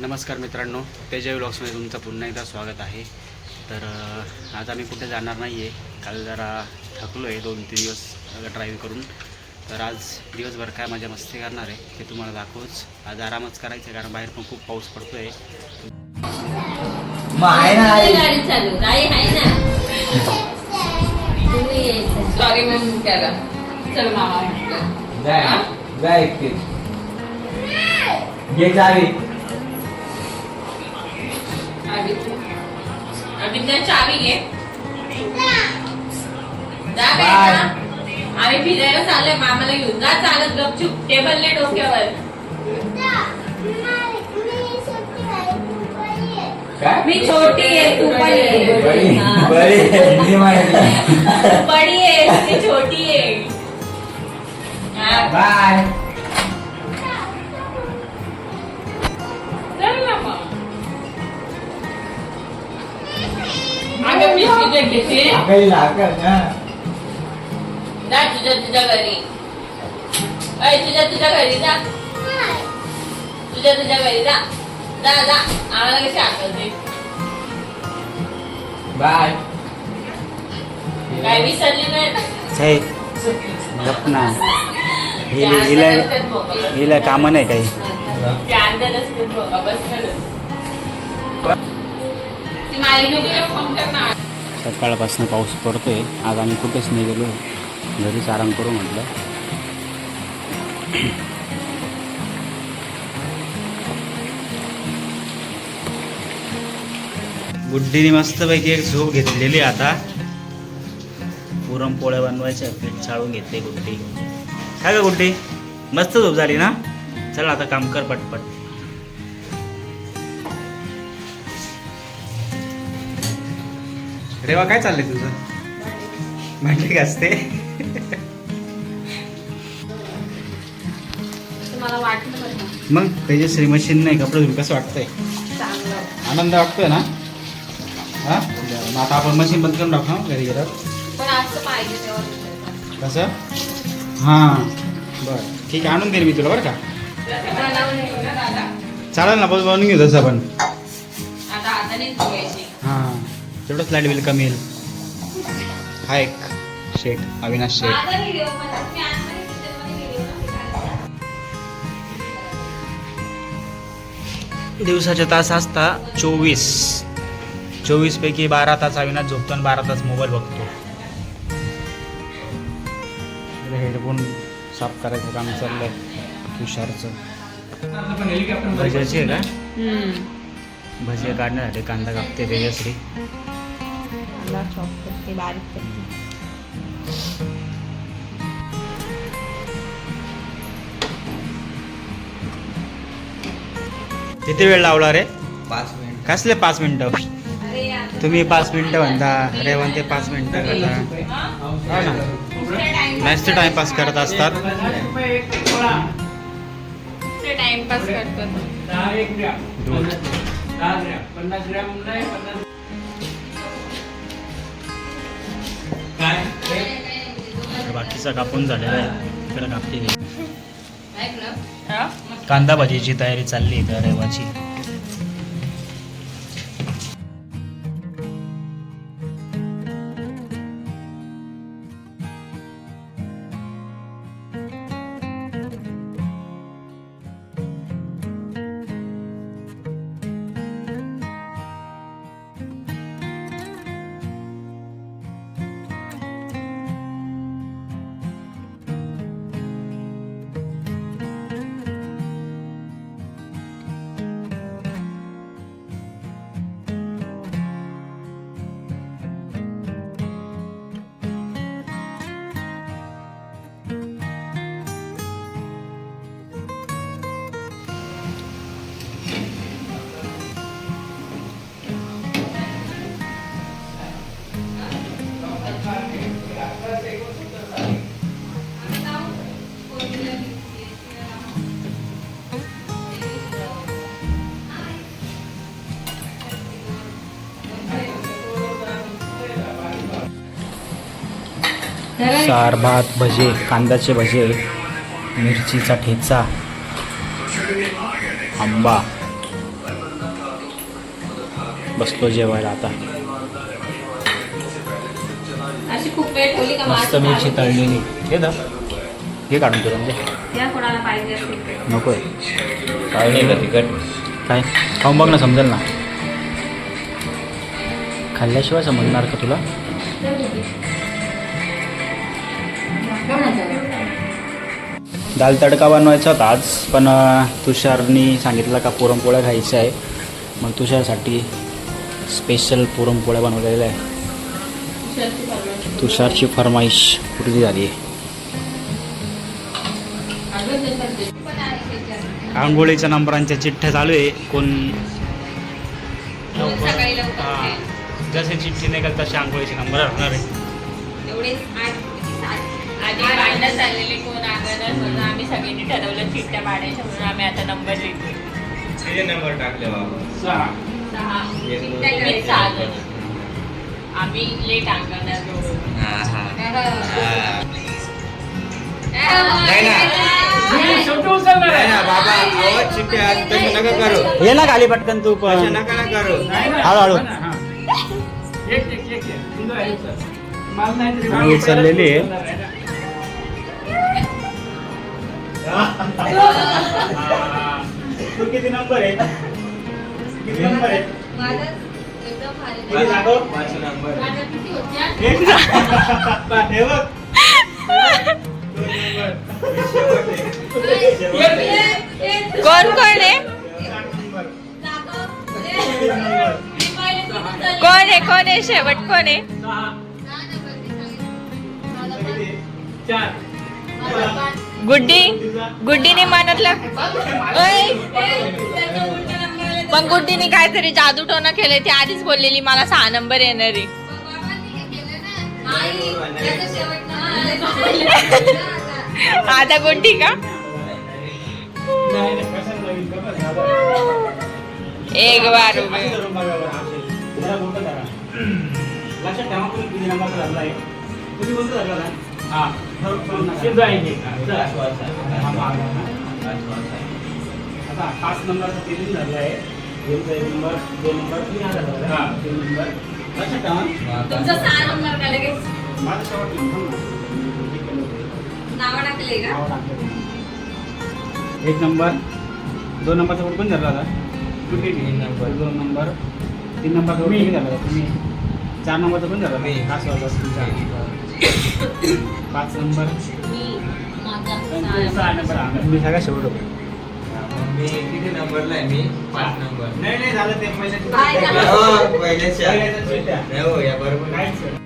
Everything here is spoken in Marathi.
नमस्कार मित्रांनो तेजय व्लॉग्समध्ये तुमचं पुन्हा एकदा स्वागत आहे. तर आज आम्ही कुठे जाणार नाही आहे काल जरा थकलो आहे दोन तीन दिवस ड्राईव्ह करून. तर आज दिवसभर काय मजा मस्ती करणार आहे ते तुम्हाला दाखवूच. आज आरामच करायचं आहे कारण बाहेर पण खूप पाऊस पडतो आहे. सॉरी चावी. घे. जा. बेटा. आम्ही फिरायला चाललोय मामाला घेऊन. जा चालत गपचूप. टेबल ने डोक्यावर. काय? मी छोटी आहे तू पण ये. बरी हा. बरी हिंदी माहिती तू बडी आहे छोटी आहे. हा, बाय. अगं मी तिकीट घेते काही लागत ना. जा तुझ्या तुझ्या घरी. अय तुझ्या तुझ्या घरी जा. तुझ्या तुझ्या घरी जा. जा जा. आम्हाला कशी आठवते? बाय. काय विसरली नाही? ना? छै गप ना. ते हिला अंधार हिला असतात बघा, बस. हिला कामं नाही काही. ते अंधार असतात बघा, बस खरंच. ती मालिनीला फोन कर ना सकाळपासून पाऊस पडतोय. आज आम्ही कुठेच नाही. गेलो घरीच आराम करू म्हटलं. गुड्डीने मस्तपैकी एक झोप घेतलेली आता. पुरणपोळ्या बनवायच्या पीठ चाळून घेतले गुड्डी. काय का गुड्डी? मस्त झोप झाली ना? चल आता काम कर पटपट. रेवा काय चाललंय तुझं? भांडी घासते. मला वाटलं बरं. मग तेजश्री मशीन नाही कपडे धुवून कसं वाटतंय? चांगलं. आनंद वाटतोय ना? हा? बरं, मग आता आपण मशीन बंद करून टाकू हं, घरी गेल्यावर. पण असं पाहिजे तेव्हा. कसं? हां. बरं. ठीक आहे आणून देईल मी तुला बरं का? ना दादा. चालेल ना बस बनवून घेऊ तसं आपण. आता धुवायची हां. तेवढंच लाइट बिल कमी येईल. हा एक शेठ अविनाश काढत. दिवसाचे तास असता चोवीस. चोवीस पैकी बारा तास अविनाश झोपतो आणि बारा तास मोबाईल बघतो. हेडफोन साफ करायचं काम चाललंय. तुषारचं. भज्याची आहे का? भजे काढण्यासाठी कांदा कापते तेजश्री मला chop करते, बारीक करते. किती वेळ लावला रे? पाच मिनिट. कसले पाच मिनिटं. तुम्ही पाच मिनिटं म्हणता रे म्हणते पाच मिनिटं करता. हा? मस्त टाइमपास करत असतात. नुसते टाइमपास करतात. दूध तर बाकीचा कापून झालेला आहे इकडे कापते. हा? कांदा भाजीची तयारी चालली आहे रवाची सार भात भजे कांद्याचे भजे मिरचीचा ठेचा आंबा. बसलो जेवायला आता. अशी खूप वेळ ठेवली का मस्त मिरची. तळलेली. हे दा हे काढून तुला म्हणजे. या कोणाला पाहिजे असेल तर. नको आहे तिकट काय? खाऊन बघ ना समजेल ना. खाल्ल्याशिवाय समजणार का तुला? दाल तडका बनवायचा होता आज पण तुषारनी सांगितलं का पुरणपोळ्या खायच्या आहे मग तुषारसाठी स्पेशल पुरणपोळ्या बनवलेल्या आहे. तुषारची फरमाईश पूर्वी झाली आहे. आंघोळीच्या नंबरांच्या चिठ्ठ्या चालू आहे कोण. जसे चिठ्ठी निघेल तसे आंघोळीचे नंबर राहणार आहे आधी भांडण चाललेले कोण आगणार म्हणून आम्ही सगळ्यांनी ठरवलं चिठ्ठ्या पाडायच्या म्हणून आम्ही आता नंबर लिहितो किती नंबर टाकले बाबा? सहा. करायच्या. सहा जण. आम्ही लेट अंगणार दोघं. हा हा. नाही नाही ना बाबा. आज नका करू. ये ना खाली पटकन तू तशी पण नका ना करू. हळूहळू. आंघोळ चाललेली आहे तू किती नंबर आहे किती नंबर आहे माझं एकदम भारी. किती दाखव? पाच नंबर माझं किती होत्या? बघ. हे बघ. दोन नंबर. शेवट आहे. कोण कोण आहे सात नंबर. नंबर? कोण आहे कोण आहे शेवट कोण आहे सहा. किती? चार. गुड्डी? गुड्डीने मनातलं? पण गुड्डीने काहीतरी जादू टोना केलंय ती आधीच बोललेली मला सहा नंबर येणार आहे. आता गुड्डी का? एक बार धरला धरला. आता पाच नंबरचा धरला आहे. यांचा एक नंबर दोन नंबर तीन धरला आहे. तीन नंबर. लक्षात ठेवा. तुमचं सहा नंबर का लगेच? माझं शेवट नाही. थांब ना. ठीक आहे. नावं टाकले का? नाव टाकलं. एक नंबर. दोन नंबरचा कुठं पण धरला होता तीन नंबर. दोन नंबर. तीन नंबरचा कुठे धरला होता तुम्ही चार नंबरचा पण धरला मी. पाच वाजता तुमचा. पाच नंबर. सहा नंबर. मी सगळ्या शेवट होतो मी किती नंबरला आहे मी? पाच नंबर. नाही नाही झालं ते. काय झालं? हो हो या बरोबर.